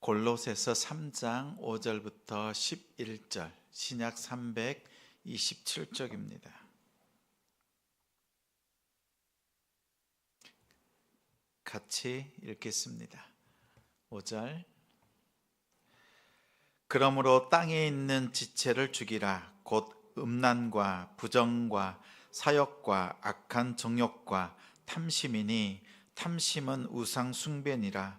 골로새서 3장 5절부터 11절 신약 327쪽입니다. 같이 읽겠습니다. 5절 그러므로 땅에 있는 지체를 죽이라 곧 음란과 부정과 사욕과 악한 정욕과 탐심이니 탐심은 우상 숭배니라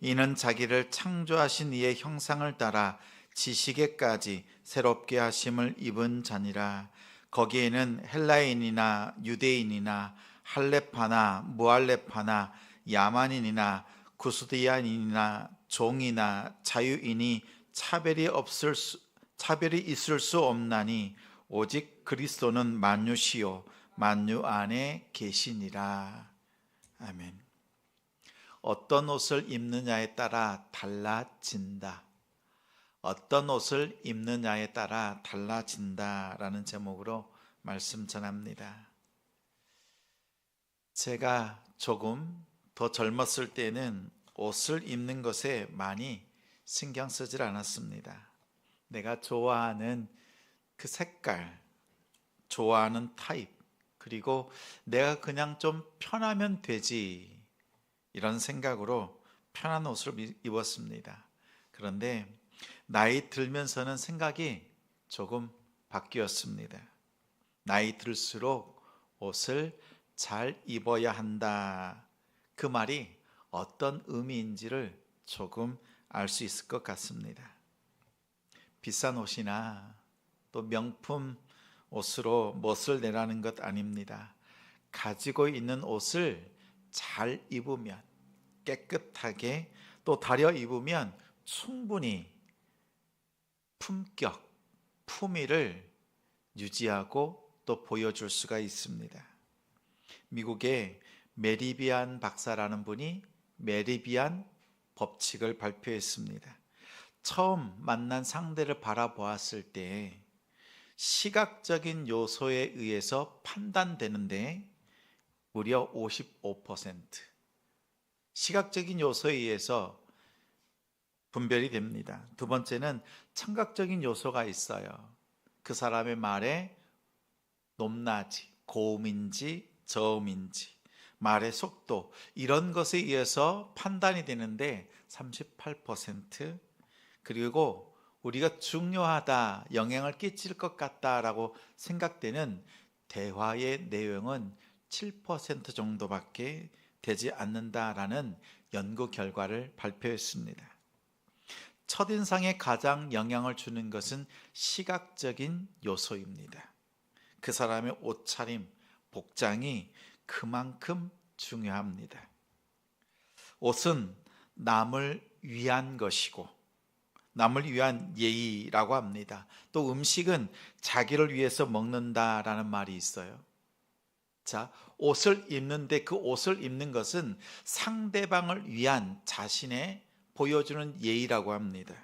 이는 자기를 창조하신 이의 형상을 따라 지식에까지 새롭게 하심을 입은 자니라 거기에는 헬라인이나 유대인이나 할레파나 무할레파나 야만인이나 구스디안인이나 종이나 자유인이 차별이 없을 수, 차별이 있을 수 없나니 오직 그리스도는 만유시요 만유 안에 계시니라 아멘. 어떤 옷을 입느냐에 따라 달라진다. 어떤 옷을 입느냐에 따라 달라진다라는 제목으로 말씀 전합니다. 제가 조금 더 젊었을 때는 옷을 입는 것에 많이 신경 쓰질 않았습니다. 내가 좋아하는 그 색깔, 좋아하는 타입, 그리고 내가 그냥 좀 편하면 되지 이런 생각으로 편한 옷을 입었습니다. 그런데 나이 들면서는 생각이 조금 바뀌었습니다. 나이 들수록 옷을 잘 입어야 한다. 그 말이 어떤 의미인지를 조금 알 수 있을 것 같습니다. 비싼 옷이나 또 명품 옷으로 멋을 내라는 것 아닙니다. 가지고 있는 옷을 잘 입으면 깨끗하게 또 다려 입으면 충분히 품격, 품위를 유지하고 또 보여줄 수가 있습니다. 미국의 메리비안 박사라는 분이 메리비안 법칙을 발표했습니다. 처음 만난 상대를 바라보았을 때 시각적인 요소에 의해서 판단되는데 무려 55% 시각적인 요소에 의해서 분별이 됩니다. 두 번째는 청각적인 요소가 있어요. 그 사람의 말에 높낮이, 고음인지 저음인지, 말의 속도 이런 것에 의해서 판단이 되는데 38% 그리고 우리가 중요하다, 영향을 끼칠 것 같다라고 생각되는 대화의 내용은 7% 정도밖에 되지 않는다라는 연구 결과를 발표했습니다. 첫인상에 가장 영향을 주는 것은 시각적인 요소입니다. 그 사람의 옷차림, 복장이 그만큼 중요합니다. 옷은 남을 위한 것이고, 남을 위한 예의라고 합니다. 또 음식은 자기를 위해서 먹는다라는 말이 있어요. 자, 옷을 입는데 그 옷을 입는 것은 상대방을 위한 자신의 보여주는 예의라고 합니다.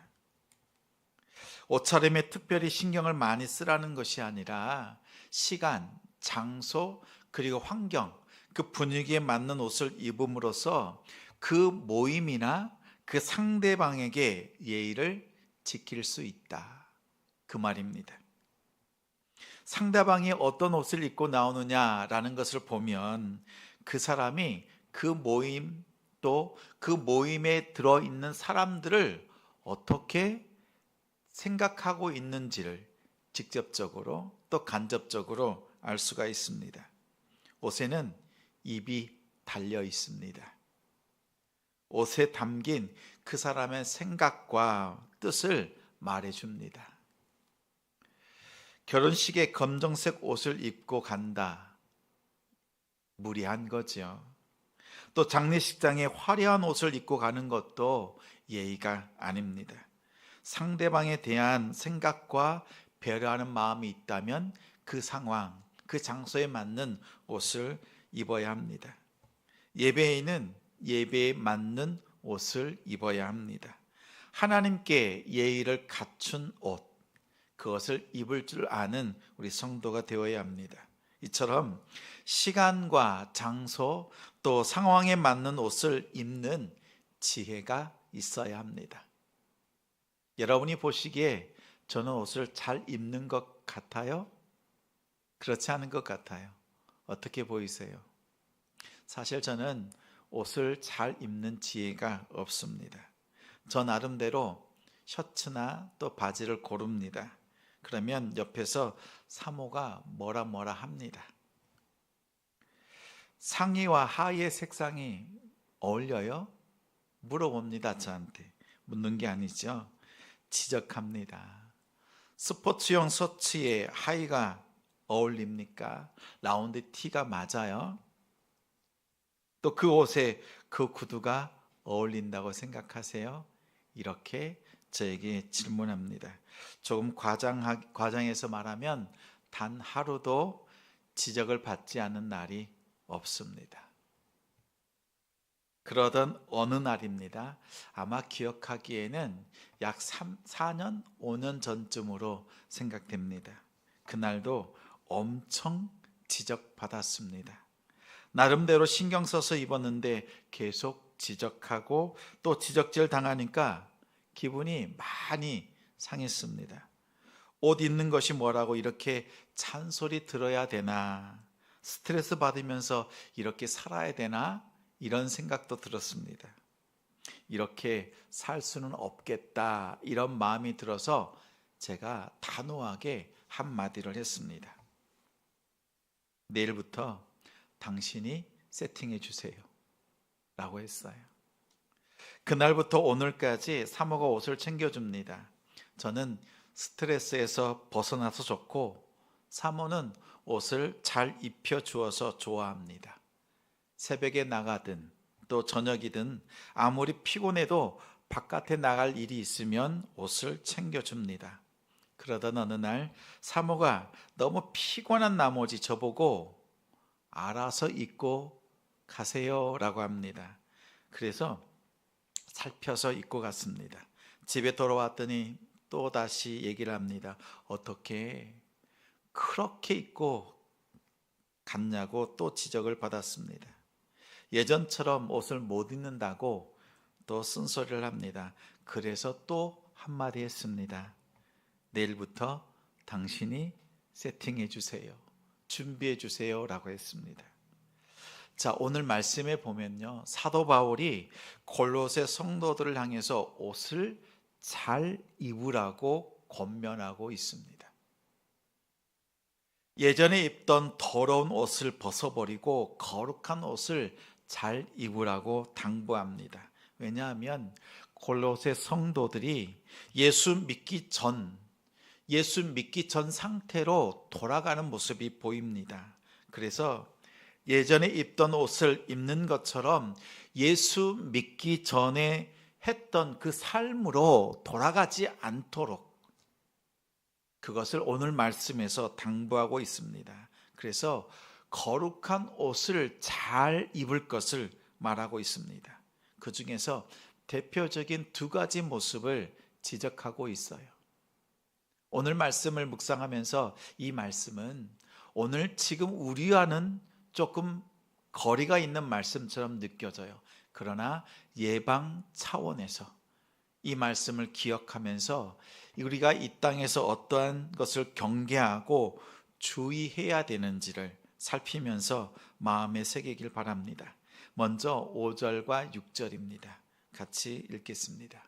옷차림에 특별히 신경을 많이 쓰라는 것이 아니라 시간, 장소, 그리고 환경, 그 분위기에 맞는 옷을 입음으로써 그 모임이나 그 상대방에게 예의를 지킬 수 있다. 그 말입니다. 상대방이 어떤 옷을 입고 나오느냐라는 것을 보면 그 사람이 그 모임 또 그 모임에 들어 있는 사람들을 어떻게 생각하고 있는지를 직접적으로 또 간접적으로 알 수가 있습니다. 옷에는 입이 달려 있습니다. 옷에 담긴 그 사람의 생각과 뜻을 말해 줍니다. 결혼식에 검정색 옷을 입고 간다. 무리한 거죠. 또 장례식장에 화려한 옷을 입고 가는 것도 예의가 아닙니다. 상대방에 대한 생각과 배려하는 마음이 있다면 그 상황, 그 장소에 맞는 옷을 입어야 합니다. 예배에는 예배에 맞는 옷을 입어야 합니다. 하나님께 예의를 갖춘 옷, 그것을 입을 줄 아는 우리 성도가 되어야 합니다. 이처럼 시간과 장소 또 상황에 맞는 옷을 입는 지혜가 있어야 합니다. 여러분이 보시기에 저는 옷을 잘 입는 것 같아요? 그렇지 않은 것 같아요. 어떻게 보이세요? 사실 저는 옷을 잘 입는 지혜가 없습니다. 저 나름대로 셔츠나 또 바지를 고릅니다. 그러면 옆에서 사모가 뭐라 뭐라 합니다. 상의와 하의의 색상이 어울려요? 물어봅니다, 저한테. 묻는 게 아니죠. 지적합니다. 스포츠용 셔츠에 하의가 어울립니까? 라운드 티가 맞아요? 또 그 옷에 그 구두가 어울린다고 생각하세요? 이렇게 저에게 질문합니다. 조금 과장 과장해서 말하면 단 하루도 지적을 받지 않은 날이 없습니다. 그러던 어느 날입니다. 아마 기억하기에는 약 3, 4년, 5년 전쯤으로 생각됩니다. 그날도 엄청 지적받았습니다. 나름대로 신경 써서 입었는데 계속 지적하고 또 지적질 당하니까 기분이 많이 상했습니다. 옷 입는 것이 뭐라고 이렇게 찬소리 들어야 되나? 스트레스 받으면서 이렇게 살아야 되나? 이런 생각도 들었습니다. 이렇게 살 수는 없겠다. 이런 마음이 들어서 제가 단호하게 한마디를 했습니다. 내일부터 당신이 세팅해 주세요. 라고 했어요. 그날부터 오늘까지 사모가 옷을 챙겨줍니다. 저는 스트레스에서 벗어나서 좋고 사모는 옷을 잘 입혀 주어서 좋아합니다. 새벽에 나가든 또 저녁이든 아무리 피곤해도 바깥에 나갈 일이 있으면 옷을 챙겨줍니다. 그러던 어느 날 사모가 너무 피곤한 나머지 저보고 알아서 입고 가세요 라고 합니다. 그래서 살펴서 입고 갔습니다. 집에 돌아왔더니 또 다시 얘기를 합니다. 어떻게 그렇게 입고 갔냐고 또 지적을 받았습니다. 예전처럼 옷을 못 입는다고 또 쓴소리를 합니다. 그래서 또 한마디 했습니다. 내일부터 당신이 세팅해 주세요. 준비해 주세요. 라고 했습니다. 자, 오늘 말씀에 보면요. 사도 바울이 골로새 성도들을 향해서 옷을 잘 입으라고 권면하고 있습니다. 예전에 입던 더러운 옷을 벗어버리고 거룩한 옷을 잘 입으라고 당부합니다. 왜냐하면 골로새 성도들이 예수 믿기 전 예수 믿기 전 상태로 돌아가는 모습이 보입니다. 그래서 예전에 입던 옷을 입는 것처럼 예수 믿기 전에 했던 그 삶으로 돌아가지 않도록 그것을 오늘 말씀에서 당부하고 있습니다. 그래서 거룩한 옷을 잘 입을 것을 말하고 있습니다. 그 중에서 대표적인 두 가지 모습을 지적하고 있어요. 오늘 말씀을 묵상하면서 이 말씀은 오늘 지금 우리와는 조금 거리가 있는 말씀처럼 느껴져요. 그러나 예방 차원에서 이 말씀을 기억하면서 우리가 이 땅에서 어떠한 것을 경계하고 주의해야 되는지를 살피면서 마음에 새기길 바랍니다. 먼저 5절과 6절입니다. 같이 읽겠습니다.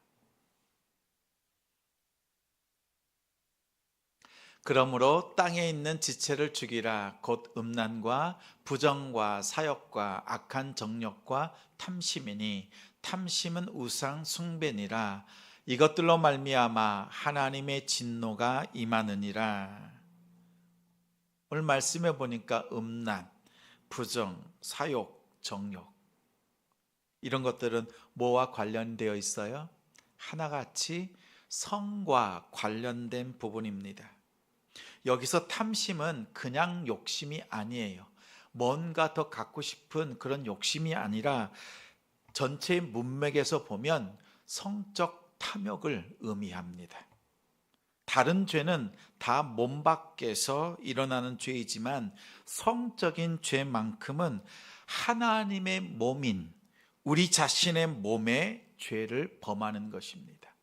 그러므로 땅에 있는 지체를 죽이라 곧 음란과 부정과 사욕과 악한 정욕과 탐심이니 탐심은 우상 숭배니라 이것들로 말미암아 하나님의 진노가 임하느니라 오늘 말씀해 보니까 음란, 부정, 사욕, 정욕 이런 것들은 뭐와 관련되어 있어요? 하나같이 성과 관련된 부분입니다. 여기서 탐심은 그냥 욕심이 아니에요. 뭔가 더 갖고 싶은 그런 욕심이 아니라 전체 문맥에서 보면 성적 탐욕을 의미합니다. 다른 죄는 다 몸 밖에서 일어나는 죄이지만 성적인 죄만큼은 하나님의 몸인 우리 자신의 몸에 죄를 범하는 것입니다.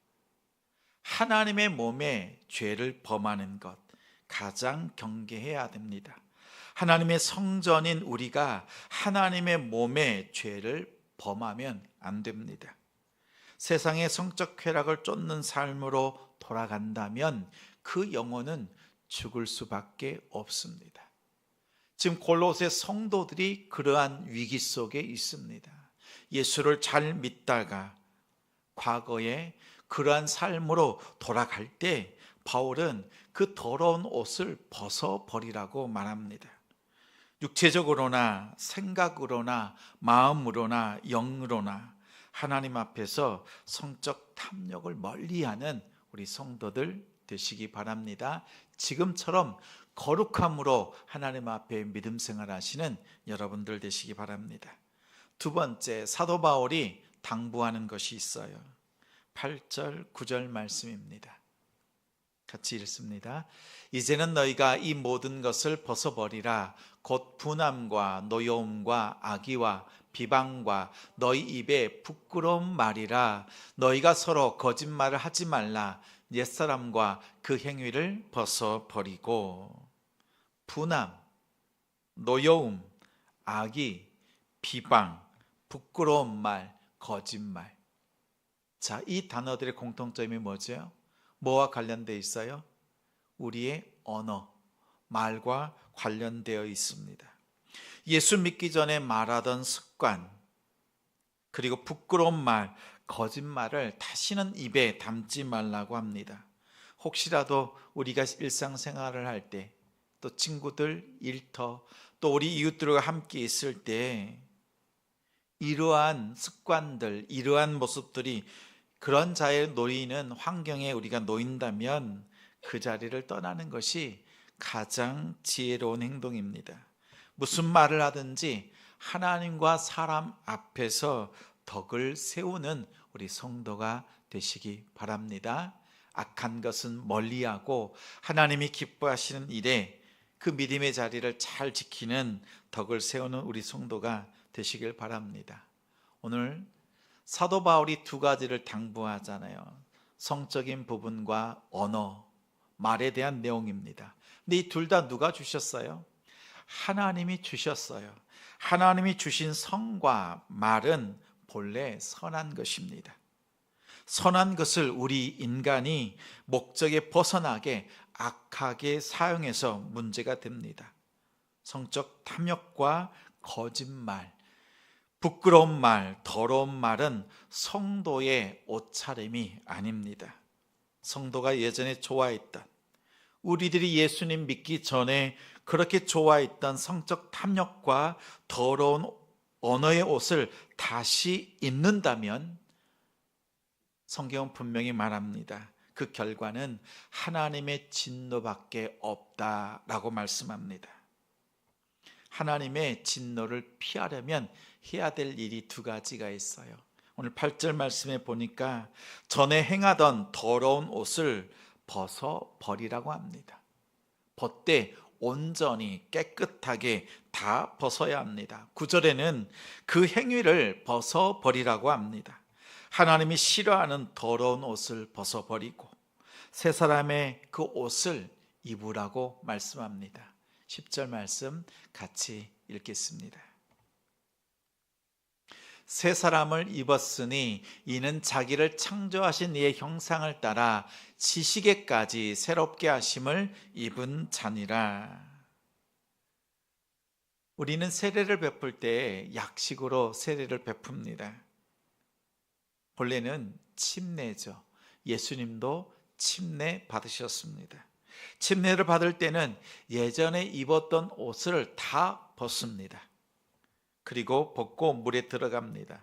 하나님의 몸에 죄를 범하는 것 가장 경계해야 됩니다. 하나님의 성전인 우리가 하나님의 몸에 죄를 범하면 안 됩니다. 세상의 성적 쾌락을 쫓는 삶으로 돌아간다면 그 영혼은 죽을 수밖에 없습니다. 지금 골로새 성도들이 그러한 위기 속에 있습니다. 예수를 잘 믿다가 과거에 그러한 삶으로 돌아갈 때 바울은 그 더러운 옷을 벗어 버리라고 말합니다. 육체적으로나 생각으로나 마음으로나 영으로나 하나님 앞에서 성적 탐욕을 멀리하는 우리 성도들 되시기 바랍니다. 지금처럼 거룩함으로 하나님 앞에 믿음 생활하시는 여러분들 되시기 바랍니다. 두 번째 사도 바울이 당부하는 것이 있어요. 8절 9절 말씀입니다. 같이 읽습니다. 이제는 너희가 이 모든 것을 벗어버리라. 곧 분함과 노여움과 악의와 비방과 너희 입에 부끄러운 말이라. 너희가 서로 거짓말을 하지 말라. 옛사람과 그 행위를 벗어버리고 분함, 노여움, 악의, 비방, 부끄러운 말, 거짓말. 자, 이 단어들의 공통점이 뭐죠? 뭐와 관련되어 있어요? 우리의 언어, 말과 관련되어 있습니다. 예수 믿기 전에 말하던 습관, 그리고 부끄러운 말, 거짓말을 다시는 입에 담지 말라고 합니다. 혹시라도 우리가 일상생활을 할 때, 또 친구들, 일터, 또 우리 이웃들과 함께 있을 때, 이러한 습관들, 이러한 모습들이 그런 자의 놓이는 환경에 우리가 놓인다면 그 자리를 떠나는 것이 가장 지혜로운 행동입니다. 무슨 말을 하든지 하나님과 사람 앞에서 덕을 세우는 우리 성도가 되시기 바랍니다. 악한 것은 멀리하고 하나님이 기뻐하시는 일에 그 믿음의 자리를 잘 지키는 덕을 세우는 우리 성도가 되시길 바랍니다. 오늘 사도 바울이 두 가지를 당부하잖아요. 성적인 부분과 언어, 말에 대한 내용입니다. 근데 이 둘 다 누가 주셨어요? 하나님이 주셨어요. 하나님이 주신 성과 말은 본래 선한 것입니다. 선한 것을 우리 인간이 목적에 벗어나게 악하게 사용해서 문제가 됩니다. 성적 탐욕과 거짓말, 부끄러운 말, 더러운 말은 성도의 옷차림이 아닙니다. 성도가 예전에 좋아했던 우리들이 예수님 믿기 전에 그렇게 좋아했던 성적 탐욕과 더러운 언어의 옷을 다시 입는다면 성경은 분명히 말합니다. 그 결과는 하나님의 진노밖에 없다라고 말씀합니다. 하나님의 진노를 피하려면 해야 될 일이 두 가지가 있어요. 오늘 8절 말씀에 보니까 전에 행하던 더러운 옷을 벗어 버리라고 합니다. 벗되 온전히 깨끗하게 다 벗어야 합니다. 9절에는 그 행위를 벗어 버리라고 합니다. 하나님이 싫어하는 더러운 옷을 벗어 버리고 새 사람의 그 옷을 입으라고 말씀합니다. 10절 말씀 같이 읽겠습니다. 새 사람을 입었으니 이는 자기를 창조하신 이의 형상을 따라 지식에까지 새롭게 하심을 입은 자니라. 우리는 세례를 베풀 때 약식으로 세례를 베풉니다. 본래는 침례죠. 예수님도 침례 받으셨습니다. 침례를 받을 때는 예전에 입었던 옷을 다 벗습니다. 그리고 벗고 물에 들어갑니다.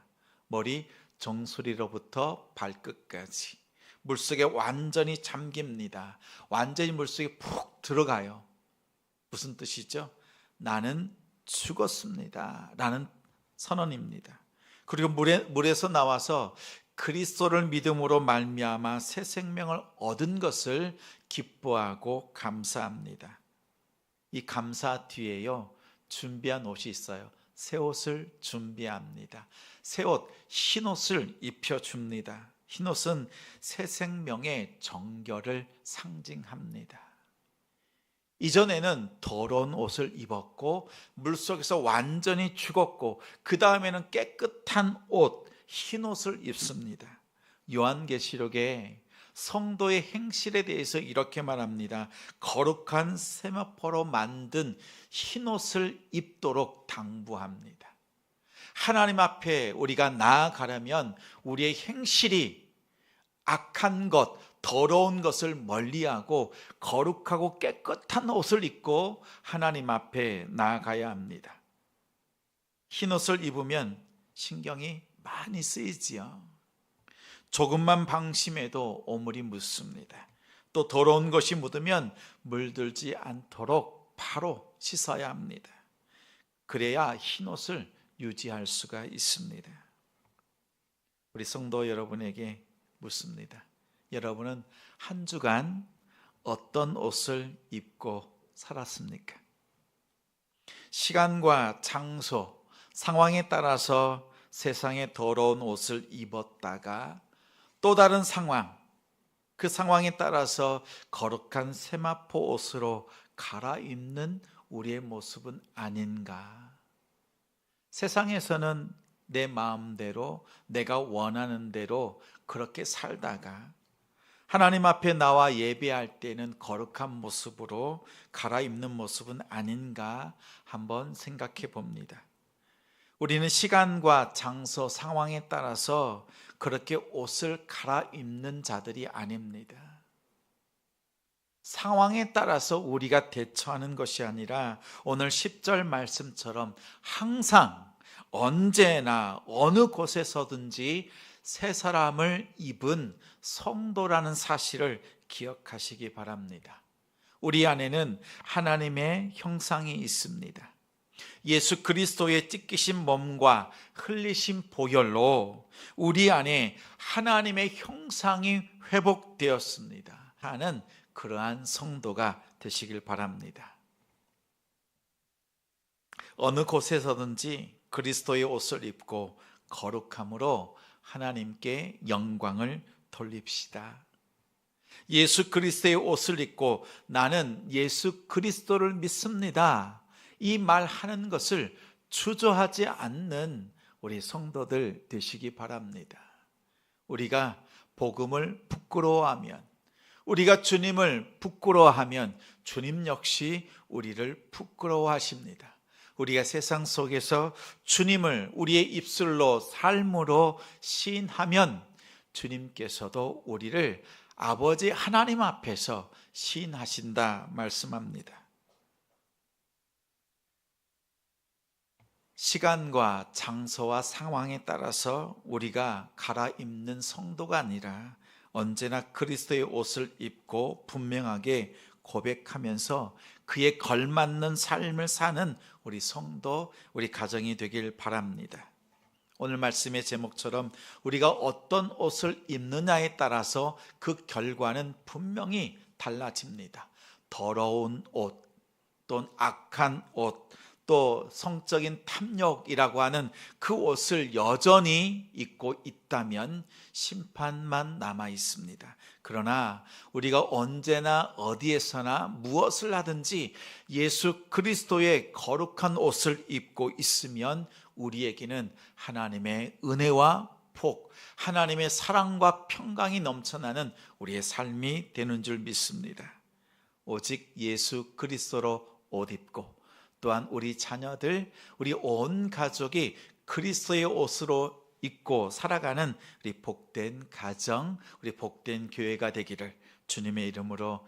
머리 정수리로부터 발끝까지 물속에 완전히 잠깁니다. 완전히 물속에 푹 들어가요. 무슨 뜻이죠? 나는 죽었습니다. 라는 선언입니다. 그리고 물에, 물에서 나와서 그리스도를 믿음으로 말미암아 새 생명을 얻은 것을 기뻐하고 감사합니다. 이 감사 뒤에요 준비한 옷이 있어요. 새 옷을 준비합니다. 새 옷, 흰 옷을 입혀 줍니다. 흰 옷은 새 생명의 정결을 상징합니다. 이전에는 더러운 옷을 입었고 물속에서 완전히 죽었고 그 다음에는 깨끗한 옷, 흰 옷을 입습니다. 요한계시록에 성도의 행실에 대해서 이렇게 말합니다. 거룩한 세마포로 만든 흰 옷을 입도록 당부합니다. 하나님 앞에 우리가 나아가려면 우리의 행실이 악한 것, 더러운 것을 멀리하고 거룩하고 깨끗한 옷을 입고 하나님 앞에 나아가야 합니다. 흰 옷을 입으면 신경이 많이 쓰이지요. 조금만 방심해도 오물이 묻습니다. 또 더러운 것이 묻으면 물들지 않도록 바로 씻어야 합니다. 그래야 흰 옷을 유지할 수가 있습니다. 우리 성도 여러분에게 묻습니다. 여러분은 한 주간 어떤 옷을 입고 살았습니까? 시간과 장소, 상황에 따라서 세상에 더러운 옷을 입었다가 또 다른 상황, 그 상황에 따라서 거룩한 세마포 옷으로 갈아입는 우리의 모습은 아닌가. 세상에서는 내 마음대로 내가 원하는 대로 그렇게 살다가 하나님 앞에 나와 예배할 때는 거룩한 모습으로 갈아입는 모습은 아닌가 한번 생각해 봅니다. 우리는 시간과 장소, 상황에 따라서 그렇게 옷을 갈아입는 자들이 아닙니다. 상황에 따라서 우리가 대처하는 것이 아니라 오늘 10절 말씀처럼 항상 언제나 어느 곳에서든지 새 사람을 입은 성도라는 사실을 기억하시기 바랍니다. 우리 안에는 하나님의 형상이 있습니다. 예수 그리스도의 찢기신 몸과 흘리신 보혈로 우리 안에 하나님의 형상이 회복되었습니다. 하는 그러한 성도가 되시길 바랍니다. 어느 곳에서든지 그리스도의 옷을 입고 거룩함으로 하나님께 영광을 돌립시다. 예수 그리스도의 옷을 입고 나는 예수 그리스도를 믿습니다. 이 말하는 것을 주저하지 않는 우리 성도들 되시기 바랍니다. 우리가 복음을 부끄러워하면 우리가 주님을 부끄러워하면 주님 역시 우리를 부끄러워하십니다. 우리가 세상 속에서 주님을 우리의 입술로 삶으로 시인하면 주님께서도 우리를 아버지 하나님 앞에서 시인하신다 말씀합니다. 시간과 장소와 상황에 따라서 우리가 갈아입는 성도가 아니라 언제나 그리스도의 옷을 입고 분명하게 고백하면서 그에 걸맞는 삶을 사는 우리 성도, 우리 가정이 되길 바랍니다. 오늘 말씀의 제목처럼 우리가 어떤 옷을 입느냐에 따라서 그 결과는 분명히 달라집니다. 더러운 옷, 또는 악한 옷, 또 성적인 탐욕이라고 하는 그 옷을 여전히 입고 있다면 심판만 남아 있습니다. 그러나 우리가 언제나 어디에서나 무엇을 하든지 예수 그리스도의 거룩한 옷을 입고 있으면 우리에게는 하나님의 은혜와 복, 하나님의 사랑과 평강이 넘쳐나는 우리의 삶이 되는 줄 믿습니다. 오직 예수 그리스도로 옷 입고 또한 우리 자녀들, 우리 온 가족이 그리스도의 옷으로 입고 살아가는 우리 복된 가정, 우리 복된 교회가 되기를 주님의 이름으로